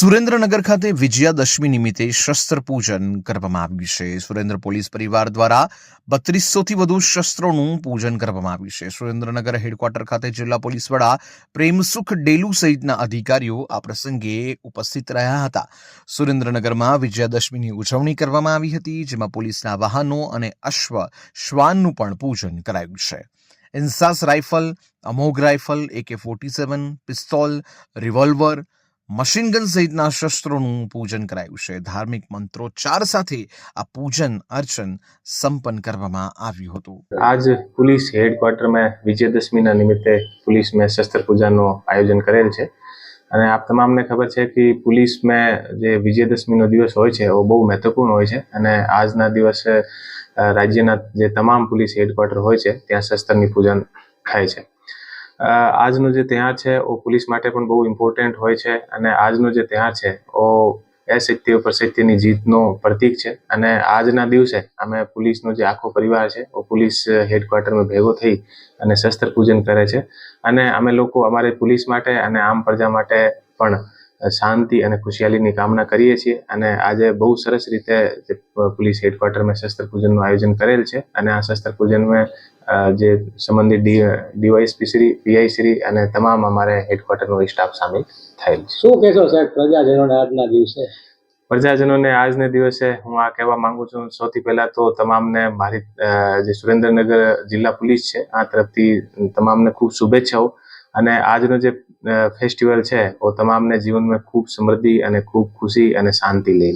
સુરેન્દ્રનગર ખાતે વિજયાદશમી નિમિત્તે શસ્ત્ર પૂજન કરવામાં આવ્યું છે. સુરેન્દ્ર પોલીસ પરિવાર દ્વારા બત્રીસોથી વધુ શસ્ત્રોનું પૂજન કરવામાં આવ્યું છે. સુરેન્દ્રનગર હેડક્વાર્ટર ખાતે જિલ્લા પોલીસ વડા પ્રેમસુખ ડેલુ સહિતના અધિકારીઓ આ પ્રસંગે ઉપસ્થિત રહ્યા હતા. સુરેન્દ્રનગરમાં વિજયાદશમીની ઉજવણી કરવામાં આવી હતી, જેમાં પોલીસના વાહનો અને અશ્વ શ્વાનનું પણ પૂજન કરાયું છે. INSAS rifle, Amogh rifle, AK forty seven, pistol, revolver machine gun સહિતના શસ્ત્રોનું પૂજન કરાયું છે. ધાર્મિક મંત્રોચ્ચાર સાથે આ પૂજન, અર્ચન, સંપન્ન કરવામાં આવ્યું હતું. આજ પોલીસ હેડક્વાર્ટરમાં વિજયદશમીના નિમિત્તે પોલીસ મેં શસ્ત્ર પૂજાનું આયોજન કરેલ છે. અને આપ તમામને ખબર છે કે પોલીસમાં જે વિજયદશમીનો દિવસ હોય છે એ બહુ મહત્વપૂર્ણ હોય છે. અને આજના દિવસે રાજ્યના જે તમામ પોલીસ હેડક્વાર્ટર હોય છે, ત્યાં શસ્ત્રની પૂજન થાય છે. આજનો જે ત્યાં છે એ પોલીસ માટે પણ બહુ ઇમ્પોર્ટન્ટ હોય છે અને આજનો જે ત્યાં છે, ઓ અસત્ય ઉપર સત્યની જીતનો પ્રતીક છે. અને આજના દિવસે અમે પોલીસનો જે આખો પરિવાર છે, ઓ પોલીસ હેડક્વાર્ટરમાં ભેગો થઈ અને શસ્ત્ર પૂજન કરે છે. અને અમે લોકો અમારી પોલીસ માટે અને આમ પ્રજા માટે પણ શાંતિ અને ખુશહાલીની કામના કરીએ છીએ અને આજે બહુ સરસ રીતે પોલીસ હેડક્વાર્ટરમાં શસ્ત્ર પૂજનનું આયોજન કરેલ છે અને આ શસ્ત્ર પૂજનમાં જે સંબંધિત ડીવાયએસપી શ્રી પીઆઈ શ્રી અને તમામ અમારે હેડક્વાર્ટરનો સ્ટાફ સામેલ થયેલ શું કહેશો સાહેબ પ્રજાજનોને આજના દિવસે? પ્રજાજનોને આજને દિવસે હું આ કહેવા માંગુ છું સૌથી પહેલા તો તમામને મારી જે સુરેન્દ્રનગર જિલ્લા પોલીસ છે આ તરફથી તમામને ખૂબ શુભેચ્છાઓ. અને આજનો જે ફેસ્ટિવલ છે તમામને જીવનમાં ખૂબ સમૃદ્ધિ અને ખૂબ ખુશી અને શાંતિ લઈને.